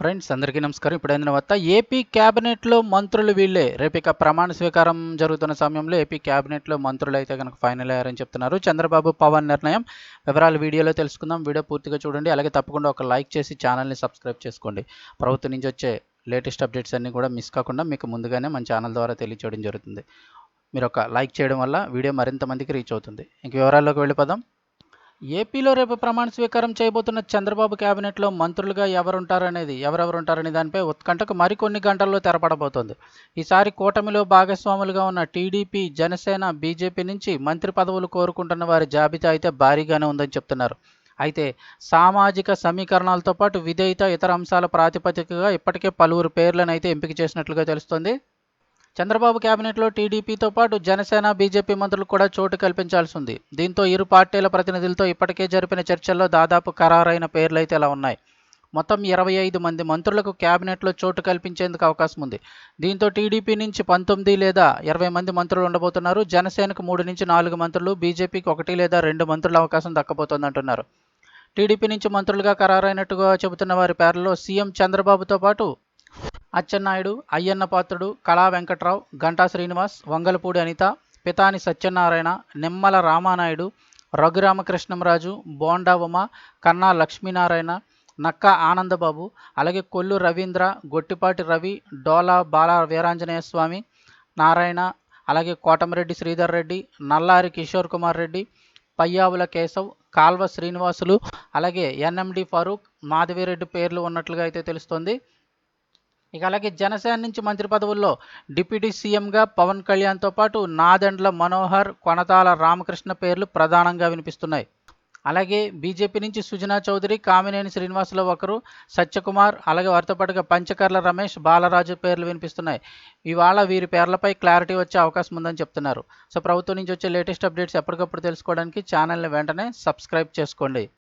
Friends అందరికీ నమస్కారం. ఇప్పుడైన వద్ద ఏపీ క్యాబినెట్లో మంత్రులు వీళ్ళే. రేపు ఇక ప్రమాణ స్వీకారం జరుగుతున్న సమయంలో ఏపీ క్యాబినెట్లో మంత్రులు అయితే కనుక ఫైనల్ అయ్యారని చెప్తున్నారు. చంద్రబాబు పవన్ నిర్ణయం. వివరాలు వీడియోలో తెలుసుకుందాం. వీడియో పూర్తిగా చూడండి. అలాగే తప్పకుండా ఒక లైక్ చేసి ఛానల్ని సబ్స్క్రైబ్ చేసుకోండి. ప్రభుత్వం నుంచి వచ్చే లేటెస్ట్ అప్డేట్స్ అన్నీ కూడా మిస్ కాకుండా మీకు ముందుగానే మన ఛానల్ ద్వారా తెలియచేయడం జరుగుతుంది. మీరు ఒక లైక్ చేయడం వల్ల వీడియో మరింత మందికి రీచ్ అవుతుంది. ఇంక వివరాల్లోకి వెళ్ళిపోదాం. ఏపీలో రేపు ప్రమాణ స్వీకారం చేయబోతున్న చంద్రబాబు కేబినెట్లో మంత్రులుగా ఎవరుంటారనేది ఎవరెవరుంటారనే దానిపై ఉత్కంఠకు మరికొన్ని గంటల్లో తెరపడబోతోంది. ఈసారి కూటమిలో భాగస్వాములుగా ఉన్న టీడీపీ జనసేన బీజేపీ నుంచి మంత్రి పదవులు కోరుకుంటున్న వారి జాబితా అయితే భారీగానే ఉందని చెప్తున్నారు. అయితే సామాజిక సమీకరణాలతో పాటు విధేయత ఇతర అంశాల ప్రాతిపదికగా ఇప్పటికే పలువురు పేర్లను అయితే ఎంపిక చేసినట్లుగా తెలుస్తోంది. చంద్రబాబు కేబినెట్లో టీడీపీతో పాటు జనసేన బీజేపీ మంత్రులు కూడా చోటు కల్పించాల్సి ఉంది దీంతో ఇరు పార్టీల ప్రతినిధులతో ఇప్పటికే జరిపిన చర్చల్లో దాదాపు ఖరారైన పేర్లు అయితే ఇలా ఉన్నాయి. మొత్తం ఇరవై ఐదు మంది మంత్రులకు కేబినెట్లో చోటు కల్పించేందుకు అవకాశం ఉంది. దీంతో టీడీపీ నుంచి పంతొమ్మిది లేదా ఇరవై మంది మంత్రులు ఉండబోతున్నారు. జనసేనకు మూడు నుంచి నాలుగు మంత్రులు బీజేపీకి ఒకటి లేదా రెండు మంత్రుల అవకాశం దక్కబోతోందంటున్నారు టీడీపీ నుంచి మంత్రులుగా ఖరారైనట్టుగా చెబుతున్న వారి పేర్లలో సీఎం చంద్రబాబుతో పాటు అచ్చెన్నాయుడు అయ్యన్న పాత్రుడు కళా వెంకట్రావు గంటా శ్రీనివాస్ వంగలపూడి అనిత పితాని సత్యనారాయణ నిమ్మల రామానాయుడు రఘురామకృష్ణంరాజు బోండా ఉమ కన్నా లక్ష్మీనారాయణ నక్క ఆనందబాబు అలాగే కొల్లు రవీంద్ర గొట్టిపాటి రవి డోలా బాల వీరాంజనేయ స్వామి నారాయణ అలాగే కోటమిరెడ్డి శ్రీధర్ రెడ్డి నల్లారి కిషోర్ కుమార్ రెడ్డి పయ్యావుల కేశవ్ కాల్వ శ్రీనివాసులు అలాగే ఎన్ఎండి ఫరూక్ మాధవిరెడ్డి పేర్లు ఉన్నట్లుగా అయితే తెలుస్తోంది. ఇక అలాగే జనసేన నుంచి మంత్రి పదవుల్లో డిప్యూటీ సీఎంగా పవన్ కళ్యాణ్తో పాటు నాదెండ్ల మనోహర్ కొనతాల రామకృష్ణ పేర్లు ప్రధానంగా వినిపిస్తున్నాయి. అలాగే బీజేపీ నుంచి సుజనా చౌదరి కామినేని శ్రీనివాసులు ఒకరు సత్యకుమార్ అలాగే వారితో పాటుగా పంచకర్ల రమేష్ బాలరాజు పేర్లు వినిపిస్తున్నాయి. ఇవాళ వీరి పేర్లపై క్లారిటీ వచ్చే అవకాశం ఉందని చెప్తున్నారు. సో ప్రభుత్వం నుంచి వచ్చే లేటెస్ట్ అప్డేట్స్ ఎప్పటికప్పుడు తెలుసుకోవడానికి ఛానల్ని వెంటనే సబ్స్క్రైబ్ చేసుకోండి.